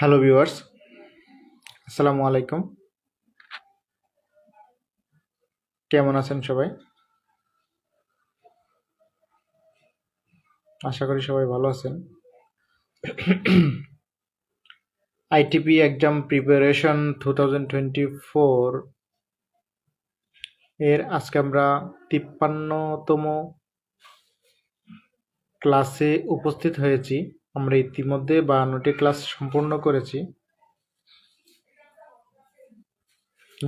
Hello viewers আসসালামু আলাইকুম কেমন আছেন সবাই? আশা করি সবাই ভালো আছেন। ITP exam preparation two thousand twenty four এর আজকে আমরা তিপ্পান্নতম ক্লাসে উপস্থিত হয়েছি। আমরা ইতিমধ্যে বায়ান্নটি ক্লাস সম্পূর্ণ করেছি।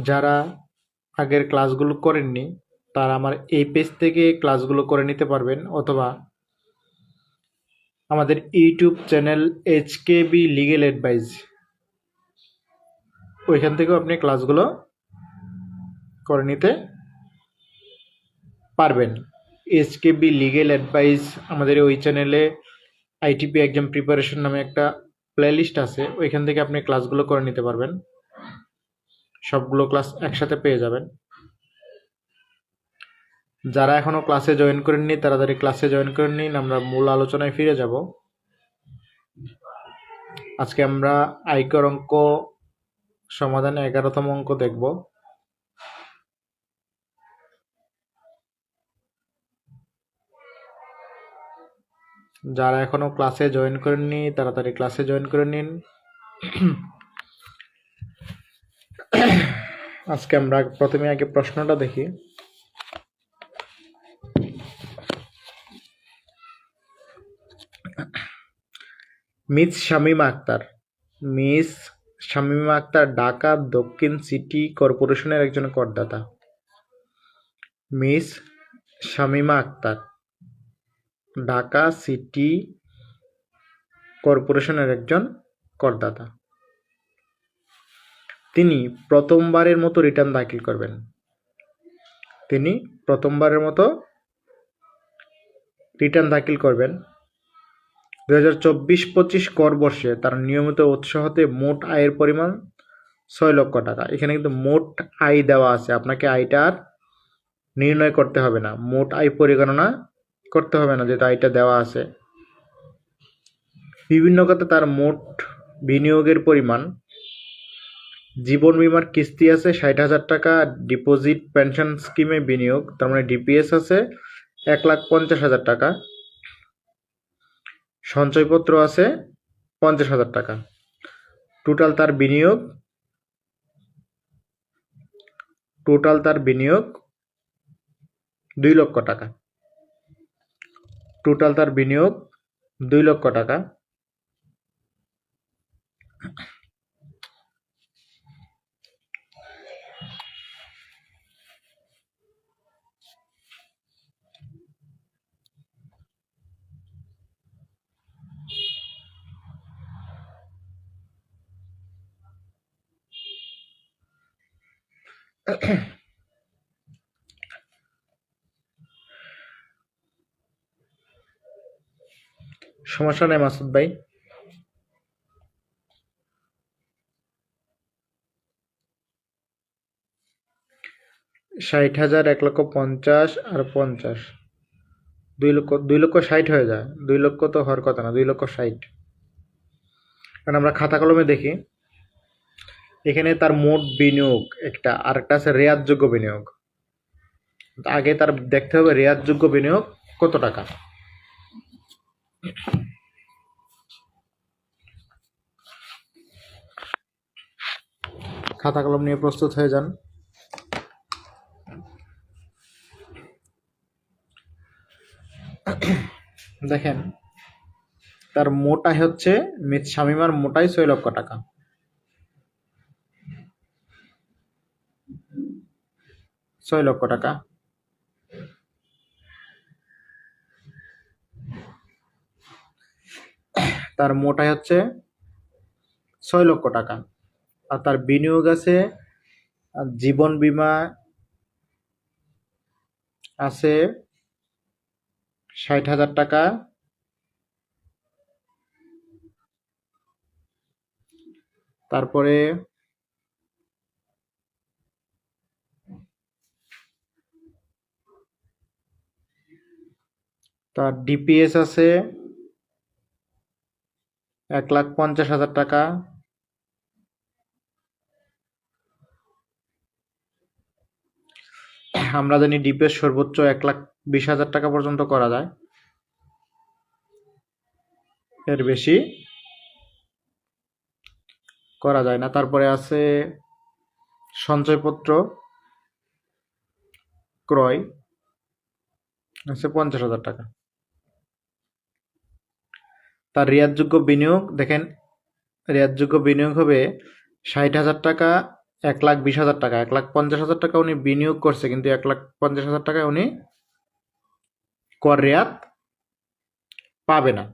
যারা আগের ক্লাসগুলো করেননি, তারা আমার এই পেজ থেকে ক্লাসগুলো করে নিতে পারবেন, অথবা আমাদের YouTube channel H K B legal advice. ওইখান থেকেও আপনি ক্লাসগুলো করে নিতে পারবেন। H K B legal advice আমাদের ওই চ্যানেলে আইটিপি এক্সাম প্রিপারেশন নামে একটা প্লেলিস্ট আছে। ওইখান থেকে আপনি ক্লাসগুলো করে নিতে পারবেন। সবগুলো ক্লাস একসাথে পেয়ে যাবেন। যারা এখনও ক্লাসে জয়েন করেননি তাড়াতাড়ি ক্লাসে জয়েন করে নিন আমরা মূল আলোচনায় ফিরে যাব। আজকে আমরা আয়কর অঙ্ক সমাধানে এগারোতম অঙ্ক দেখব। যারা এখনও ক্লাসে জয়েন করেননি, তাড়াতাড়ি ক্লাসে জয়েন করে নিন। আজকে আমরা প্রথমে আগে প্রশ্নটা দেখি। মিস শামিমা আক্তার, মিস শামিমা আক্তার ঢাকা দক্ষিণ সিটি কর্পোরেশনের একজন করদাতা। মিস শামিমা আক্তার। ঢাকা সিটি কর্পোরেশনের একজন করদাতা। তিনি প্রথমবারের মতো রিটার্ন দাখিল করবেন। তিনি প্রথমবারের মতো রিটার্ন দাখিল করবেন। দু হাজার চব্বিশ পঁচিশ কর বর্ষে তার নিয়মিত উৎস হতে মোট আয়ের পরিমাণ ছয় লক্ষ টাকা। এখানে কিন্তু মোট আয় দেওয়া আছে। আপনাকে আয়টা আর নির্ণয় করতে হবে না। মোট আয় পরিগণনা করতে হবে না যেহেতু আয়টা দেওয়া আছে। বিভিন্ন খাতে তার মোট বিনিয়োগের পরিমাণ। জীবন বিমার কিস্তি আছে ষাট হাজার টাকা, ডিপোজিট পেনশন স্কিমে বিনিয়োগ, তার মানে ডিপিএস আছে এক লাখ পঞ্চাশ হাজার টাকা। সঞ্চয়পত্র আছে পঞ্চাশ হাজার টাকা। টোটাল তার বিনিয়োগ, টোটাল তার বিনিয়োগ দুই লক্ষ টাকা। টোটাল তার বিনিয়োগ দুই লক্ষ টাকা। সমস্যা নেই, মাসুদ ভাই। ষাট হাজার এক লক্ষ পঞ্চাশ আর পঞ্চাশ। দুই লক্ষ দুই লক্ষ ষাট হয়ে যায়। দুই লক্ষ তো হওয়ার কথা না, দুই লক্ষ ষাট। কারণ আমরা খাতা কলমে দেখি, এখানে তার মোট বিনিয়োগ একটা, আর একটা আছে রেয়াতযোগ্য বিনিয়োগ। আগে তার দেখতে হবে রেয়াতযোগ্য বিনিয়োগ কত টাকা। খাতা কলম নিয়ে প্রস্তুত হয়ে যান। দেখেন, তার মোটাই হচ্ছে শামিমার মোটাই ছয় লক্ষ টাকা। ছয় লক্ষ টাকা। তার মোটাই হচ্ছে ছয় লক্ষ টাকা। আর তার বিনিয়োগ আছে জীবন বীমা আছে ষাট হাজার টাকা। তারপরে তার ডিপিএস আছে এক লাখ পঞ্চাশ হাজার টাকা। আমরা জানি ডিপের সর্বোচ্চ এক লাখ বিশ হাজার টাকা পর্যন্ত করা যায়। এর বেশি করা যায় না। তারপরে আছে সঞ্চয়পত্র, ক্রয়, আছে পঞ্চাশ হাজার টাকা। তার রেয়াতযোগ্য বিনিয়োগ, দেখেন রেয়াতযোগ্য বিনিয়োগ হবে ষাট হাজার টাকা, এক লাখ বিশ হাজার টাকা, এক লাখ পঞ্চাশ হাজার টাকা উনি বিনিয়োগ করছে, কিন্তু এক লাখ পঞ্চাশ হাজার টাকা উনি কর রেয়াত পাবে না।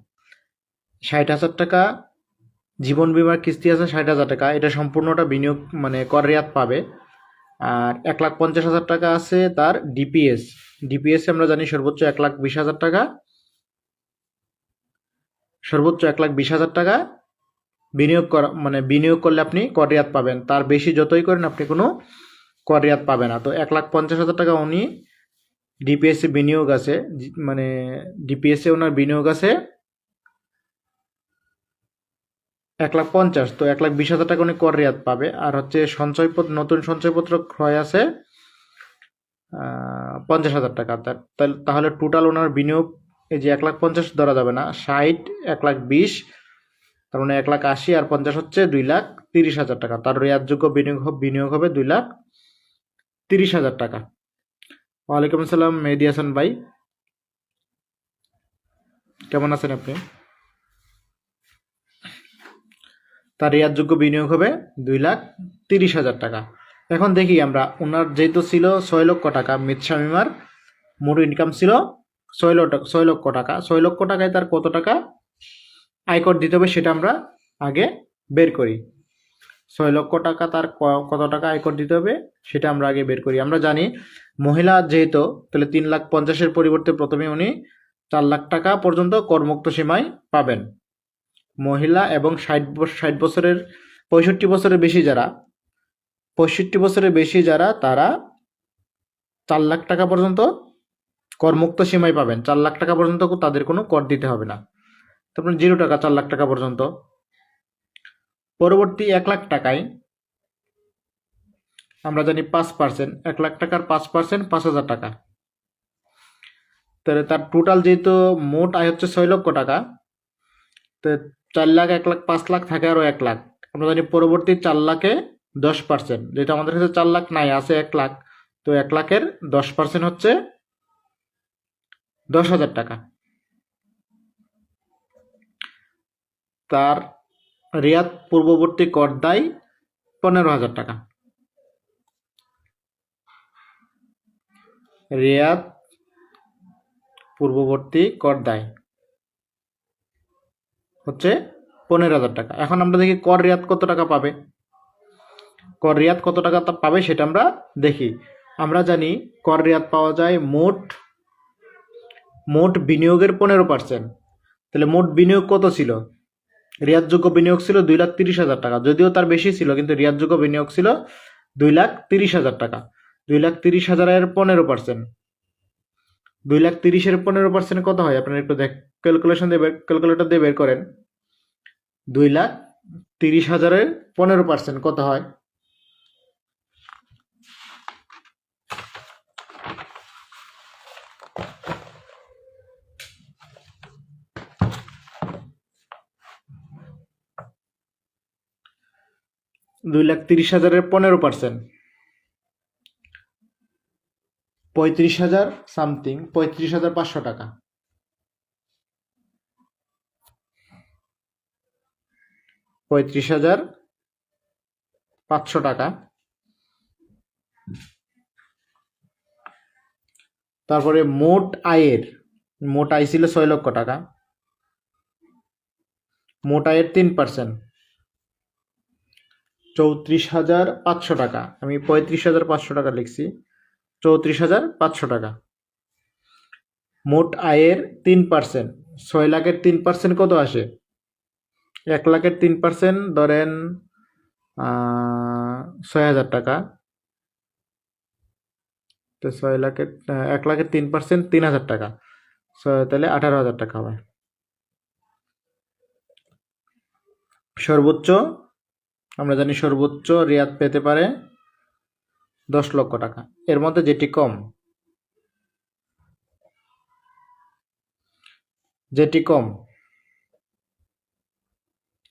ষাট হাজার টাকা, জীবন বিমার কিস্তি আছে ষাট হাজার টাকা, এটা সম্পূর্ণটা বিনিয়োগ মানে কর রেয়াত পাবে। আর এক লাখ পঞ্চাশ হাজার টাকা আছে তার ডিপিএস ডিপিএস আমরা জানি সর্বোচ্চ এক লাখ বিশ হাজার টাকা সর্বোচ্চ এক লাখ বিশ হাজার টাকা বিনিয়োগ করা মানে বিনিয়োগ করলে আপনি কর রেয়াত পাবেন। তার বেশি যতই করেন, আপনি কোনো কর রেয়াত পাবেন না। তো এক লাখ পঞ্চাশ হাজার টাকা উনি ডিপিএসে বিনিয়োগ আছে। মানে ডিপিএসসি ওনার বিনিয়োগ আছে এক লাখ পঞ্চাশ। তো এক লাখ বিশ হাজার টাকা উনি কর রেয়াত পাবে। আর হচ্ছে সঞ্চয়পত্র নতুন সঞ্চয়পত্র ক্রয় আছে পঞ্চাশ হাজার টাকা। তাহলে টোটাল ওনার বিনিয়োগ এই যে এক লাখ পঞ্চাশ ধরা যাবে না, ষাট, এক লাখ বিশ, তার মানে এক লাখ আশি আর পঞ্চাশ হচ্ছে দুই লাখ তিরিশ হাজার টাকা। তার রেয়াতযোগ্য বিনিয়োগ বিনিয়োগ হবে দুই লাখ তিরিশ হাজার টাকা। ওয়ালাইকুম আসসালাম, মেহেদি হাসান ভাই। কেমন আছেন আপনি? তার রেয়াতযোগ্য বিনিয়োগ হবে দুই লাখ তিরিশ হাজার টাকা। এখন দেখি আমরা ওনার যেহেতু ছিল ছয় লক্ষ টাকা, মিত শামিমার মোট ইনকাম ছিল ছয় লক্ষ ছয় লক্ষ টাকা। ছয় লক্ষ টাকায় তার কত টাকা আয়কর দিতে হবে সেটা আমরা আগে বের করি। ছয় লক্ষ টাকা তার কত টাকা আয়কর দিতে হবে সেটা আমরা আগে বের করি। আমরা জানি মহিলা যেহেতু, তাহলে তিন লাখ পঞ্চাশের পরিবর্তে প্রথমে উনি চার লাখ টাকা পর্যন্ত করমুক্ত সীমায় পাবেন। মহিলা এবং ষাট ষাট বছরের, পঁয়ষট্টি বছরের বেশি যারা, পঁয়ষট্টি বছরের বেশি যারা তারা চার লাখ টাকা পর্যন্ত করমুক্ত সীমায় পাবেন। চার লাখ টাকা পর্যন্ত তাদের কোনো কর দিতে হবে না। তারপর জিরো টাকা, চার লাখ টাকা পর্যন্ত। পরবর্তী এক লাখ টাকায় আমরা জানি পাঁচ পার্সেন্ট। এক লাখ টাকার পাঁচ পার্সেন্ট পাঁচ হাজার টাকা। তাহলে তার টোটাল যেহেতু মোট আয় হচ্ছে ছয় লক্ষ টাকা, তো চার লাখ, এক লাখ, পাঁচ লাখ থাকে আরও এক লাখ। আমরা জানি পরবর্তী চার লাখে দশ পার্সেন্ট। যেহেতু আমাদের কাছে চার লাখ নাই, আছে এক লাখ। তো এক লাখের দশ পার্সেন্ট হচ্ছে দশ হাজার টাকা। তার রিয়াদ পূর্ববর্তী কর দায় পনেরো হাজার টাকা। রিয়াদ পূর্ববর্তী কর দায় হচ্ছে পনেরো হাজার টাকা। এখন আমরা দেখি কর রিয়াদ কত টাকা পাবে। কর রিয়াদ কত টাকা পাবে সেটা আমরা দেখি। আমরা জানি কর রিয়াদ পাওয়া যায় মোট মোট বিনিয়োগের পনেরো পার্সেন্ট তাহলে মোট বিনিয়োগ কত ছিল? রিয়াদযোগ্য বিনিয়োগ ছিল দুই লাখ তিরিশ হাজার টাকা। যদিও তার বেশি ছিল, কিন্তু রিয়াদযোগ্য বিনিয়োগ ছিল দুই লাখ তিরিশ হাজার টাকা। দুই লাখ তিরিশ হাজারের পনেরো পার্সেন্ট দুই লাখ তিরিশের পনেরো পার্সেন্ট কত হয়? আপনারা একটু দেখ ক্যালকুলেশন দিয়ে ক্যালকুলেটর দিয়ে বের করেন। দুই লাখ তিরিশ হাজারের পনেরো পার্সেন্ট কত হয়? দুই লাখ তিরিশ হাজারের পনেরো পার্সেন্ট পঁয়ত্রিশ হাজার সামথিং, পঁয়ত্রিশ হাজার পাঁচশো টাকা। পঁয়ত্রিশ হাজার পাঁচশো টাকা। তারপরে মোট আয়ের, মোট আয় ছিল ছয় লক্ষ টাকা। মোট আয়ের তিন পার্সেন্ট চৌত্রিশ হাজার পাঁচশো টাকা। আমি পঁয়ত্রিশ হাজার পাঁচশো টাকা লিখছি। চৌত্রিশ হাজার পাঁচশো টাকা। মোট আয়ের তিন পার্সেন্ট ছয় লাখের তিন পার্সেন্ট কত আসে? এক লাখের তিন পার্সেন্ট ধরেন ছয় হাজার টাকা। তো ছয় লাখের এক লাখের তিন পার্সেন্ট তিন হাজার টাকা। তাহলে আঠারো হাজার টাকা হবে। সর্বোচ্চ আমরা জানি সর্বোচ্চ রেয়াত পেতে পারে দশ লক্ষ টাকা। এর মধ্যে যেটি কম যেটি কম,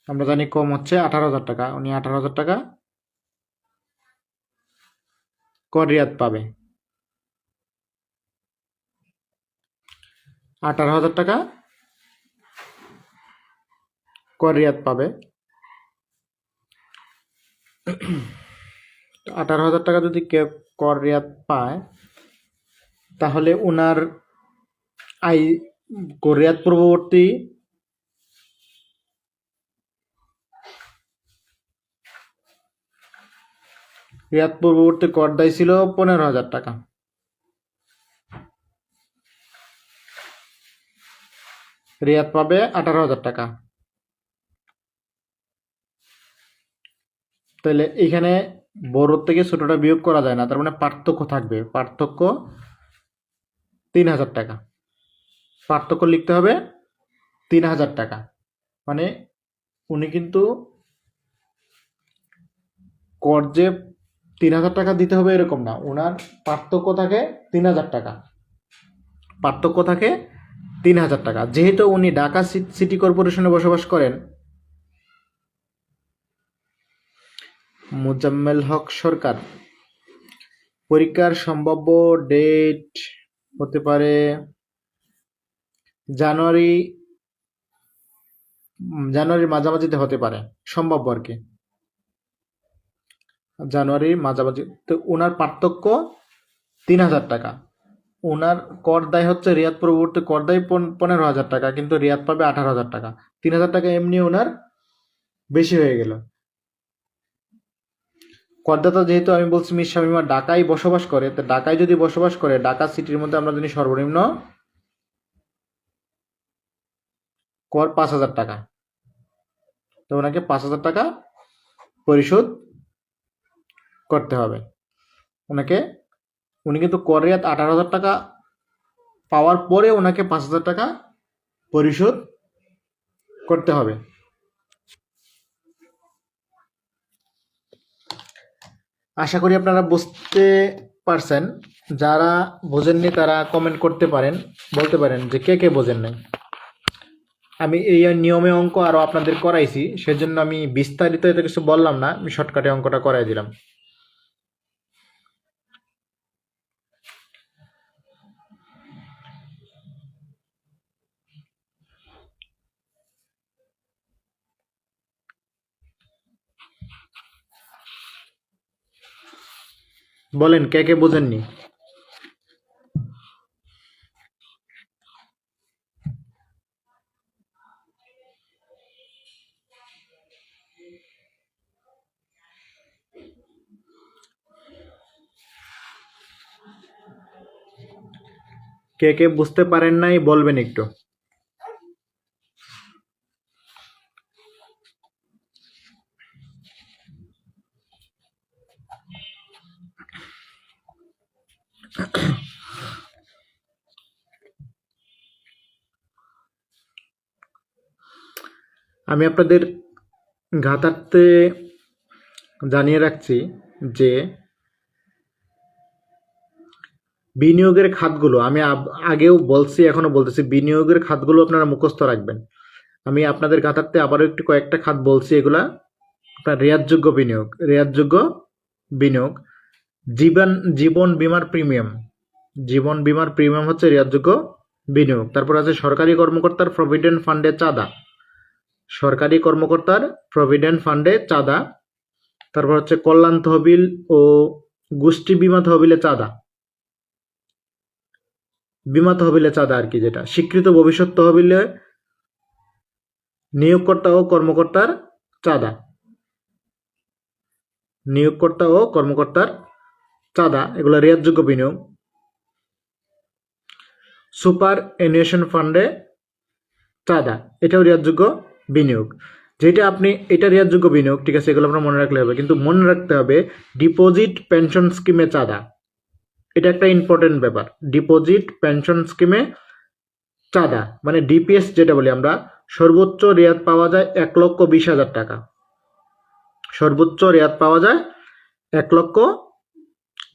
আমরা জানি কম হচ্ছে আঠারো হাজার টাকা। উনি আঠারো হাজার টাকা কর রিয়াদ পাবে। আঠারো হাজার টাকা কর রিয়াদ পাবে। আঠারো হাজার টাকা যদি কেউ কর রিয়াদ পায়, তাহলে ওনার আই রিয়াদ পূর্ববর্তী রিয়াদ পূর্ববর্তী কর দায় ছিল পনেরো হাজার টাকা। রিয়াদ পাবে আঠারো হাজার টাকা। তাহলে এখানে বড় থেকে ছোটটা বিয়োগ করা যায় না, তার মানে পার্থক্য থাকবে। পার্থক্য তিন হাজার টাকা। পার্থক্য লিখতে হবে তিন হাজার টাকা। মানে উনি কিন্তু কর যে তিন হাজার টাকা দিতে হবে এরকম না ওনার পার্থক্য থাকে তিন হাজার টাকা। পার্থক্য থাকে তিন হাজার টাকা। যেহেতু উনি ঢাকা সিটি কর্পোরেশনে বসবাস করেন মোজাম্মেল হক সরকার। পরীক্ষার সম্ভাব্য ডেট হতে পারে জানুয়ারি, জানুয়ারির মাঝামাঝিতে হতে পারে, সম্ভাব্য আর কি। জানুয়ারির মাঝামাঝি তো ওনার পার্থক্য তিন হাজার টাকা। ওনার কর দায় হচ্ছে রিয়াদ পরবর্তী কর দায় পন- পনেরো হাজার টাকা, কিন্তু রিয়াদ পাবে আঠারো হাজার টাকা। তিন হাজার টাকা এমনি ওনার বেশি হয়ে গেল। করদাতা যেহেতু আমি বলছি মিস শামিমা ঢাকায় বসবাস করে, তো ঢাকায় যদি বসবাস করে, ঢাকা সিটির মধ্যে আমরা জানি সর্বনিম্ন কর পাঁচ হাজার টাকা। তো ওনাকে পাঁচ হাজার টাকা পরিশোধ করতে হবে। ওনাকে, উনি কিন্তু কর রেয়াত আঠারো হাজার টাকা পাওয়ার পরে ওনাকে পাঁচ হাজার টাকা পরিশোধ করতে হবে। আশা করি আপনারা বুঝতে পারছেন। যারা বোঝেননি তারা কমেন্ট করতে পারেন, বলতে পারেন যে কে কে বোঝেন নাই। আমি এই নিয়মে অঙ্ক আরও আপনাদের করাইছি, সেজন্য আমি বিস্তারিত এত কিছু বললাম না, আমি শর্টকাটে অঙ্কটা করাই দিলাম। বলেন কে কে বোঝেননি? কে কে বুঝতে পারেন নাই বলবেন একটু। আমি আপনাদের ঘাতার্থে জানিয়ে রাখছি যে বিনিয়োগের খাতগুলো, আমি আগেও বলছি এখনও বলতেছি, বিনিয়োগের খাতগুলো আপনারা মুখস্থ রাখবেন। আমি আপনাদের গাথার্থে আবারও একটু কয়েকটা খাত বলছি, এগুলা আপনার রেয়াতযোগ্য বিনিয়োগ রেয়াতযোগ্য বিনিয়োগ। জীবন জীবন বিমার প্রিমিয়াম, জীবন বিমার প্রিমিয়াম হচ্ছে রেয়াতযোগ্য বিনিয়োগ। তারপর আছে সরকারি কর্মকর্তার প্রভিডেন্ট ফান্ডে চাঁদা। সরকারি কর্মকর্তার প্রভিডেন্ট ফান্ডে চাঁদা। তারপর হচ্ছে কল্যাণ তহবিল ও গোষ্ঠী বিমা তহবিলে চাঁদা। বিমা তহবিলে চাঁদা আর কি যেটা। স্বীকৃত ভবিষ্যৎ তহবিলে নিয়োগকর্তা ও কর্মকর্তার চাঁদা। নিয়োগকর্তা ও কর্মকর্তার চাঁদা, এগুলো রেয়াতযোগ্য বিনিয়োগ। সুপার এনুয়েশন ফান্ডে চাঁদা, এটাও রেয়াতযোগ্য বিনিয়োগ। যেটা আপনি এটা রেয়াতযোগ্য বিনিয়োগ, ঠিক আছে, এগুলো আপনার মনে রাখলে হবে। কিন্তু মনে রাখতে হবে ডিপোজিট পেনশন স্কিমে চাঁদা। এটা একটা ইম্পর্টেন্ট ব্যাপার। ডিপোজিট পেনশন স্কিমে চাঁদা। মানে ডিপিএস যেটা বলি আমরা, সর্বোচ্চ রেয়াত পাওয়া যায় এক লক্ষ বিশ হাজার টাকা। সর্বোচ্চ রেয়াত পাওয়া যায় এক লক্ষ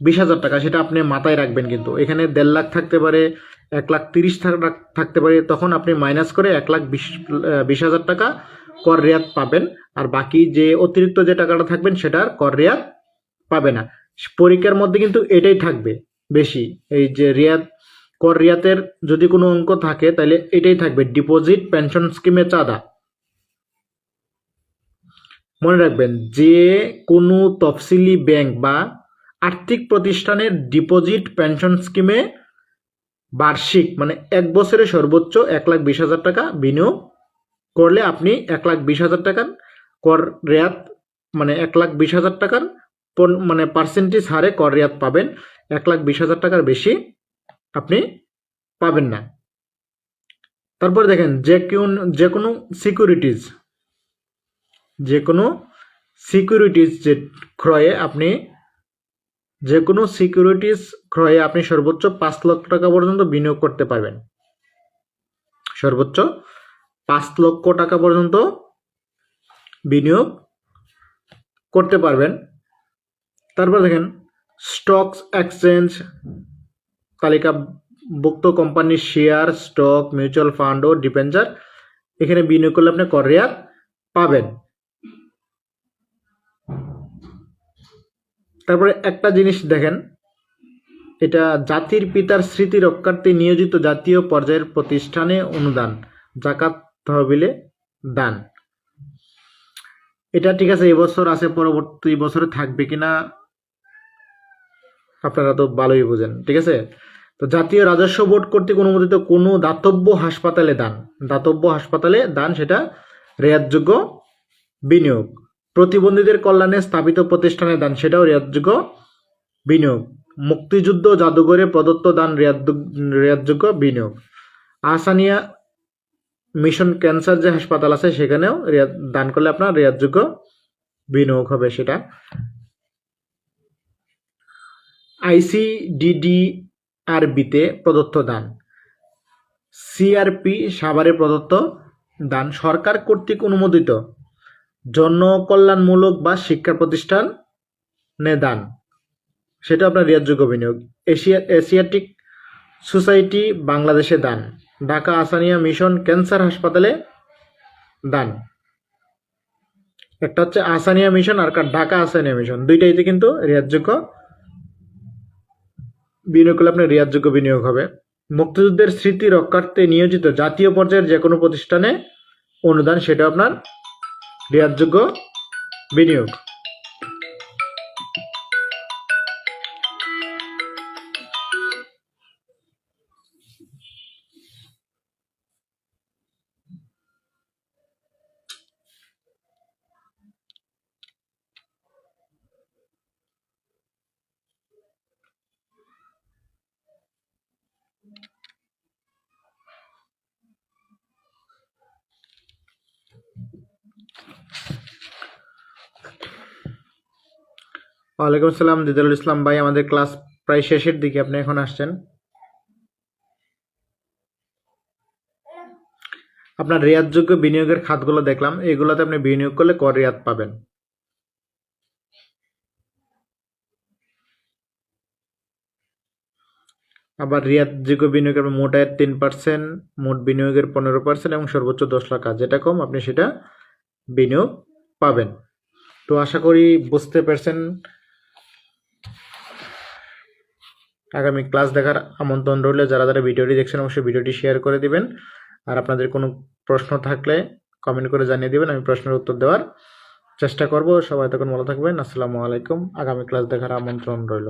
বিশ হাজার টাকা, সেটা আপনি মাথায় রাখবেন কিন্তু। এখানে দেড় লাখ থাকতে পারে এক লাখ তিরিশ থাক- থাকতে পারে, তখন আপনি মাইনাস করে এক লাখ বিশ বিশ হাজার টাকা কর রেয়াত পাবেন। আর বাকি যে অতিরিক্ত যে টাকাটা থাকবেন সেটার কর রেয়াত পাবে না। পরীক্ষার মধ্যে কিন্তু এটাই থাকবে বেশি। এই যে রিয়াত, কর রিয়াতের যদি কোনো অঙ্ক থাকে, তাহলে এটাই থাকবে। ডিপোজিট পেনশন স্কিমে চাঁদা। মনে রাখবেন, যে কোনো তফসিলি ব্যাংক বা আর্থিক প্রতিষ্ঠানের ডিপোজিট পেনশন স্কিমে বার্ষিক মানে এক বছরে সর্বোচ্চ এক লাখ বিশ হাজার টাকা বিনিয়োগ করলে আপনি এক লাখ বিশ হাজার টাকার কর রেয়াত মানে এক লাখ বিশ হাজার টাকার মানে পার্সেন্টেজ হারে কর রেয়াত পাবেন। এক লাখ বিশ হাজার টাকার বেশি আপনি পাবেন না। তারপর দেখেন, যে কোন, যে কোনো সিকিউরিটিজ যে কোনো সিকিউরিটিজ যে ক্রয়ে আপনি যে কোনো সিকিউরিটিজ ক্রয়ে আপনি সর্বোচ্চ পাঁচ লক্ষ টাকা পর্যন্ত বিনিয়োগ করতে পারবেন। সর্বোচ্চ পাঁচ লক্ষ টাকা পর্যন্ত বিনিয়োগ করতে পারবেন। তারপর দেখেন, স্টকস এক্সচেঞ্জ তালিকাভুক্ত কোম্পানির শেয়ার, স্টক, মিউচুয়াল ফান্ড ও ডিপেঞ্জার এখানে বিনিয়োগ করলে আপনি কর পাবেন। তারপরে একটা জিনিস দেখেন এটা জাতির পিতার স্মৃতি রক্ষার্থে নিয়োজিত জাতীয় পর্যায়ের প্রতিষ্ঠানে অনুদান, জাকাত তহবিলে দান। এটা ঠিক আছে, এবছর আছে, পরবর্তী বছরে থাকবে কিনা আপনারা তো ভালোই বুঝেন, ঠিক আছে? তো জাতীয় রাজস্ব বোর্ড কর্তৃক অনুমোদিত কোনো দাতব্য হাসপাতালে দান। দাতব্য হাসপাতালে দান, সেটা রেয়াতযোগ্য বিনিয়োগ। প্রতিবন্ধীদের কল্যাণে স্থাপিত প্রতিষ্ঠানে দান, সেটাও রেয়াতযোগ্য বিনিয়োগ। মুক্তিযুদ্ধ জাদুঘরে প্রদত্ত দান রেয়াত- রেয়াতযোগ্য বিনিয়োগ। আসানিয়া মিশন ক্যান্সার যে হাসপাতাল আছে, সেখানেও দান করলে আপনার রেয়াতযোগ্য বিনিয়োগ হবে সেটা। আইসিডিডিআরবিতে প্রদত্ত দান। সিআরপি সাভারে প্রদত্ত দান। সরকার কর্তৃক অনুমোদিত। জনকল্যাণমূলক বা শিক্ষা প্রতিষ্ঠান দান। সেটা আপনার রিয়াজযোগ্য বিনিয়োগ। এশিয়া, এশিয়াটিক সোসাইটি বাংলাদেশে দান। ঢাকা আসানিয়া মিশন ক্যান্সার হাসপাতালে দান। একটা হচ্ছে আসানিয়া মিশন আর ঢাকা আসানিয়া মিশন। দুইটাইতে কিন্তু রিয়াজযোগ্য বিনিয়োগ করলে আপনার রিয়াজযোগ্য বিনিয়োগ হবে। মুক্তিযুদ্ধের স্মৃতি রক্ষার্থে নিয়োজিত জাতীয় পর্যায়ের যে কোনো প্রতিষ্ঠানে অনুদান, সেটা আপনার রেয়াতযোগ্য বিনিয়োগ। ওয়ালাইকুম আসসালাম দিদারুল ইসলাম ভাই আমাদের ক্লাস প্রায় শেষের দিকে আপনি এখন আসছেন। আপনার রেয়াতযোগ্য বিনিয়োগের খাতগুলো দেখলাম, এগুলোতে আপনি বিনিয়োগ করলে কর রেয়াত পাবেন। আবার রিয়াতযোগ্য বিনিয়োগের মোট আয়ের তিন পার্সেন্ট মোট বিনিয়োগের পনেরো পার্সেন্ট এবং সর্বোচ্চ দশ লাখ আর যেটা কম, আপনি সেটা বিনিয়োগ পাবেন। তো আশা করি বুঝতে পারছেন। আগামী ক্লাস দেখার আমন্ত্রণ রইলে। যারা যারা ভিডিওটি দেখছেন, অবশ্যই ভিডিওটি শেয়ার করে দিবেন। আর আপনাদের কোনো প্রশ্ন থাকলে কমেন্ট করে জানিয়ে দেবেন, আমি প্রশ্নের উত্তর দেওয়ার চেষ্টা করব। সবাই তখন ভালো থাকবেন। আসসালামু আলাইকুম। আগামী ক্লাস দেখার আমন্ত্রণ রইল।